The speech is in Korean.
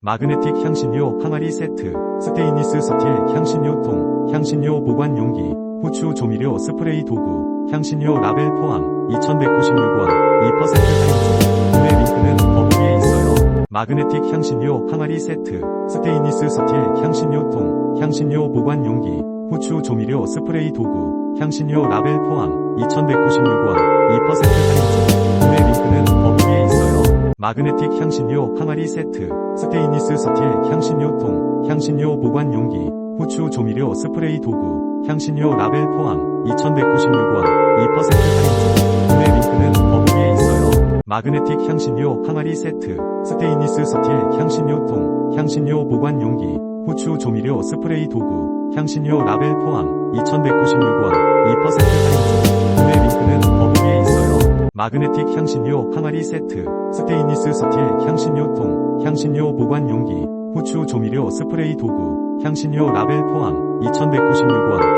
마그네틱 향신료 항아리 세트, 스테인리스 스틸 향신료 통, 향신료 보관 용기, 후추 조미료 스프레이 도구, 향신료 라벨 포함 2,196원, 2% 할인 중. 구매 링크는 더보기에 있어요. 마그네틱 향신료 항아리 세트, 스테인리스 스틸 향신료 통, 향신료 보관 용기, 후추 조미료 스프레이 도구, 향신료 라벨 포함 2,196원, 2% 마그네틱 향신료 항아리 세트, 스테인리스 스틸 향신료 통, 향신료 보관 용기, 후추 조미료 스프레이 도구, 향신료 라벨 포함 2,196원, 2% 할인 중. 구매 링크는 더보기에 있어요. 마그네틱 향신료 항아리 세트, 스테인리스 스틸 향신료 통, 향신료 보관 용기, 후추 조미료 스프레이 도구, 향신료 라벨 포함 2,196원, 2% 할인 중. 구매 링크는. 마그네틱 향신료 항아리 세트, 스테인리스 스틸 향신료 통, 향신료 보관 용기, 후추 조미료 스프레이 도구, 향신료 라벨 포함 2,196원,